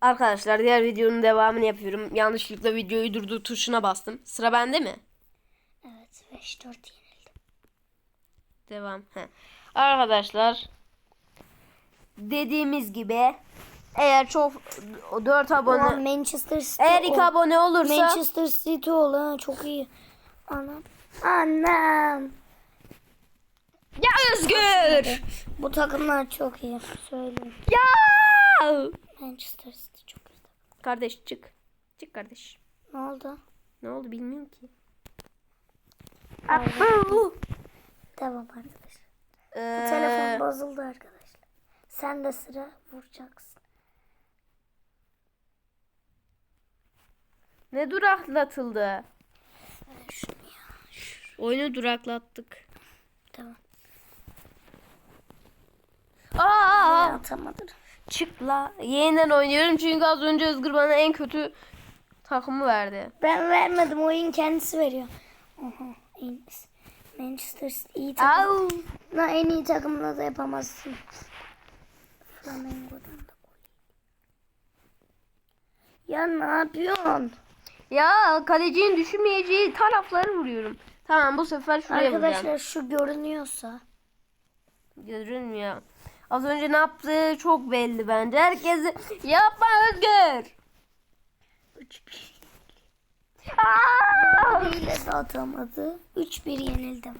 Arkadaşlar diğer videonun devamını yapıyorum. Yanlışlıkla videoyu durdur tuşuna bastım. Sıra bende mi? Evet 5-4 yenildim. Devam. Heh. Arkadaşlar dediğimiz gibi eğer çok 4 Ulan abone Manchester City eğer 2 ol- abone olursa Manchester City ol ha çok iyi. Anam. Anam. ya Özgür. Bu takımlar çok iyi. Söyleyeyim. Ya! Manchester City çok iyi. Kardeş çık. Çık kardeş. Ne oldu? Ne oldu bilmiyorum ki. Devam arkadaşlar. Ee, Telefon bozuldu arkadaşlar. Sen de sıra vuracaksın. ne duraklatıldı? Ver şunu ya. Oyunu duraklattık. Tamam. Aa! Atamadım. Çık la. Yeniden oynuyorum çünkü az önce Özgür bana en kötü takımı verdi. Ben vermedim. Oyun kendisi veriyor. Oha. En, Manchester City iyi takım. Au! Na en iyi takımla da yapamazsın. Flamengo'dan da. Ya ne yapıyorsun? Ya kalecinin düşürmeyeceği tarafları vuruyorum. Tamam bu sefer şuraya vuracağım. Arkadaşlar şu görünüyorsa Görünmüyor. Az önce ne yaptığı çok belli bence. Herkes yapma Özgür. 3-1 Aa! ile de atamadı. 3-1 yenildim.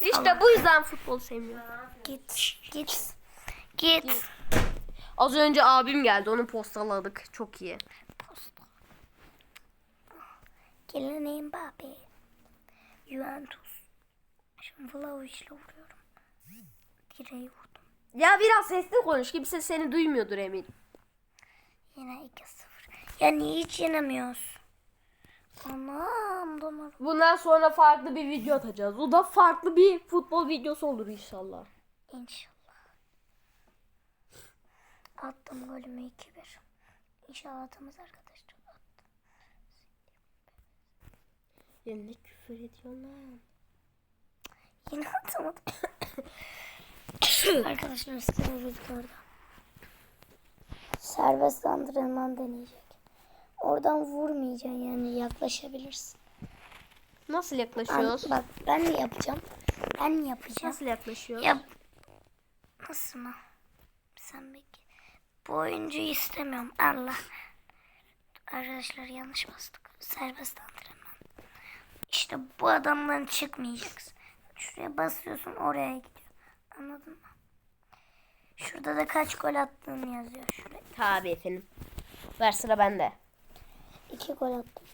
İşte bu yüzden futbol sevmiyorum. Git. Git. Git. Az önce abim geldi. Onu postaladık. Çok iyi. Posta. Kylian Mbappe. Juventus. Şimdi Vlahovic'le vuruyorum. Direği vurdum. Ya biraz sesli konuş. Kimse seni duymuyordur emin. Yine 2-0. Ya niye hiç yenemiyoruz? Anam donar. Bundan sonra farklı bir video atacağız. O da farklı bir futbol videosu olur inşallah. İnşallah. Attım golümü 2-1. İnşallah atamaz arkadaşlar. Attım. Ya ne küfür ediyorsun lan? Yine atamadım. Arkadaşlar size videoda. Serbest antrenman deneyecek. Oradan vurmayacaksın yani yaklaşabilirsin. Nasıl An- yaklaşıyoruz? bak ben de yapacağım. Ben yapacağım. Nasıl yaklaşıyoruz? Yap. Nasıl mı? Sen bekle. Bu oyuncuyu istemiyorum. Allah. Arkadaşlar yanlış bastık. Serbest antrenman. İşte bu adamdan çıkmayacaksın. Şuraya basıyorsun oraya gidiyor. Anladın mı? Şurada da kaç gol attığın yazıyor. Şuraya. Tabii efendim. Ver sıra bende. İki gol attım.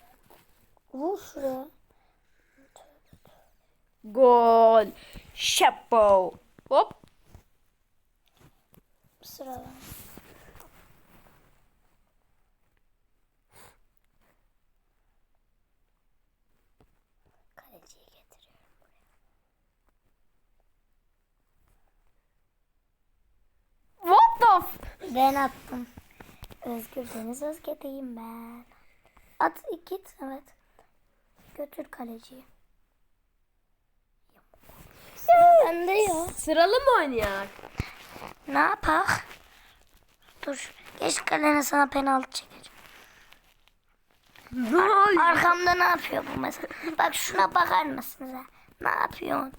Vur şuraya. Gol. Şapo. Hop. Sıra var. Ben attım. Özgür Deniz Özge'deyim ben. At git evet. Götür kaleciyi. Sıra bende ya. Sıralı mı oynayak? Ne yapak? Dur. Geç kalene sana penaltı çekeceğim. Oluyor? Arkamda ne yapıyor bu mesela? Bak şuna bakar mısınız? ha? Ne yapıyorsun?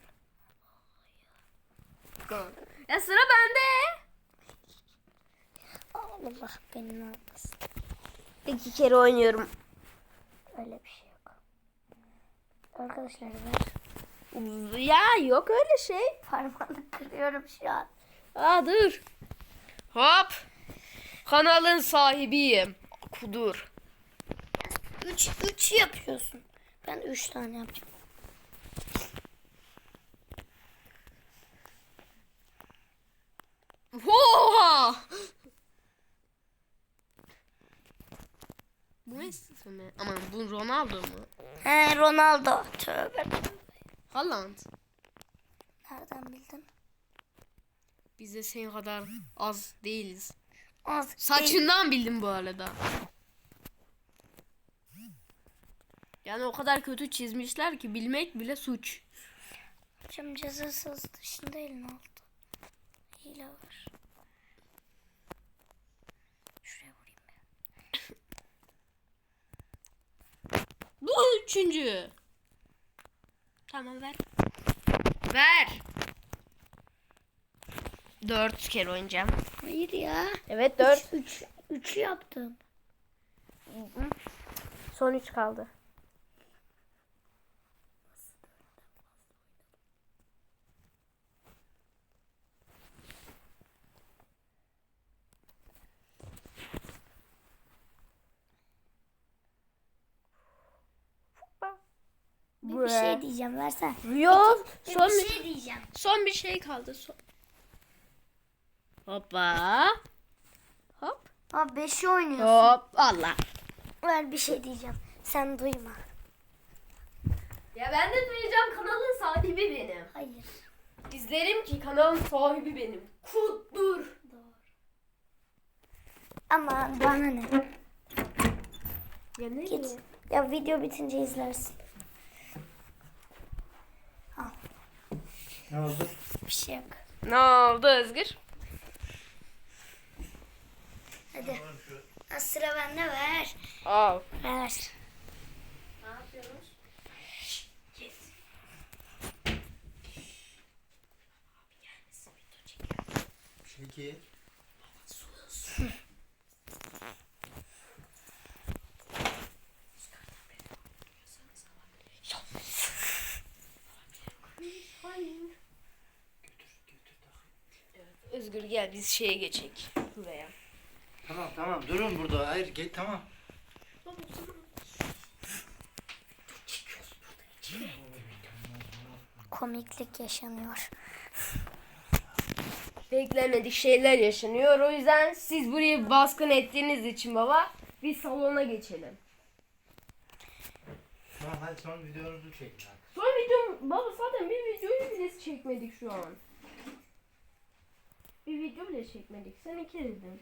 Ya sıra bende. Allah beni ne yapmasın. İki kere oynuyorum. Öyle bir şey yok. Arkadaşlar ver. Ya yok öyle şey. Parmağını kırıyorum şu an. Aa dur. Hop. Kanalın sahibiyim. Kudur. 3 3 yapıyorsun. Ben 3 tane yapacağım. Oha! Bu Messi mi? Aman bu Ronaldo mu? He Ronaldo. Tövbe. Haaland. Nereden bildin? Biz de senin kadar az değiliz. Az değil. Saçından bildim bu arada. Yani o kadar kötü çizmişler ki bilmek bile suç. Hocam cezasız dışında elini aldı. Hile var. Şuraya vurayım ben. Üçüncü. Tamam ver. Ver. Dört kere oynayacağım. Hayır ya. Evet dört. Üç, üçü yaptım. Son üç kaldı. Bir, bir şey diyeceğim versen. Yok. Bir, Son bir bir, şey diyeceğim. son bir şey kaldı. Son. Hoppa. Hop. Abi beşi oynuyorsun. Hop. Allah. Ver bir şey diyeceğim. Sen duyma. Ya ben de duyacağım kanalın sahibi benim. Hayır. İzlerim ki kanalın sahibi benim. Kuttur. Ama bana ne? Ya ne Git. diyor? Ya video bitince izlersin. Ne oldu? Bir şey yok. Ne oldu Özgür? Hadi. Ha, sıra bende ver. Al. Ver. Ne yapıyoruz? Peki. Özgür gel biz şeye geçek. Buraya. Tamam tamam durun burada. Hayır gel tamam. Komiklik yaşanıyor. Beklenmedik şeyler yaşanıyor. O yüzden siz burayı baskın ettiğiniz için baba biz salona geçelim. Tamam hadi son videonuzu çekin artık. Son videom baba zaten bir videoyu bile çekmedik şu an. Bir video bile çekmedik. Sen iki dedin.